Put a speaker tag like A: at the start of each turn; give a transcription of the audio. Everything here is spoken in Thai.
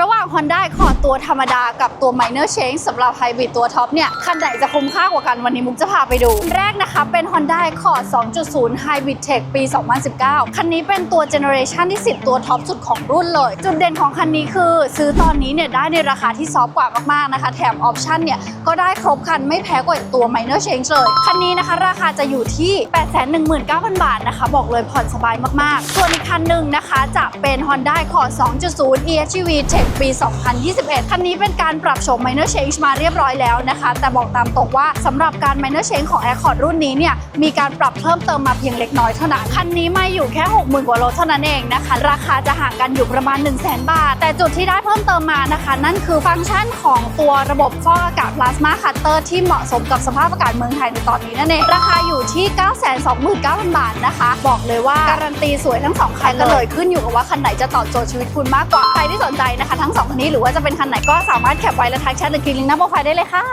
A: ระหว่าง Honda Accord ตัวธรรมดากับตัว Minor Change สำหรับ Hybrid ตัวท็อปเนี่ย คันไหนจะคุ้มค่ากว่ากันวันนี้มุกจะพาไปดู แรกนะคะเป็น Honda Accord 2.0 Hybrid Tech ปี 2019 คันนี้เป็นตัวเจเนอเรชันที่ 10 ตัวท็อปสุดของรุ่นเลย จุดเด่นของคันนี้คือ ซื้อตอนนี้เนี่ยได้ในราคาที่ซอฟกว่ามากๆนะคะ แถมออปชั่นเนี่ย ก็ได้ครบคันไม่แพ้กว่าตัว Minor Change เลย คันนี้นะคะราคาจะอยู่ที่ 819,000 บาทนะคะ บอกเลยผ่อนสบายมากๆ ส่วนอีกคันหนึ่งนะคะจะเป็น Honda Accord 2.0 EHEV Tech ปี 2021 คันนี้เป็นการปรับโฉม Minor Change มาเรียบร้อยแล้วนะคะ แต่บอกตามตรงว่าสำหรับการ Minor Change ของ Accord รุ่นนี้เนี่ยมีการปรับเพิ่มเติมมาเพียงเล็กน้อยเท่านั้น คันนี้ไม่อยู่แค่ 60,000กว่าโลเท่านั้นเองนะคะ ราคาจะห่างกันอยู่ประมาณ 1 0 0 0 0 0 บาท แต่จุดที่ได้เพิ่มเติมมานะคะ นั่นคือฟังก์ชันของตัวระบบฟอกอากาศ Plasma Cutter ที่เหมาะสมกับสภาพอากาศเมืองไทยในตอนนี้นั่นเองราคาอยู่ที่ 929,000 บาทนะคะ บอกเลยว่าการันตีสวยทั้งสองคันเลยขึ้นอยู่กับว่าคันไหนจะตอบโจทย์ชีวิตคุณมากกว่าใครที่สนใจนะคะทั้งสองคันนี้หรือว่าจะเป็นคันไหนก็สามารถแคปไว้และทักแชทหรือคลิกลิงก์หน้าโปรไฟล์ได้เลยค่ะ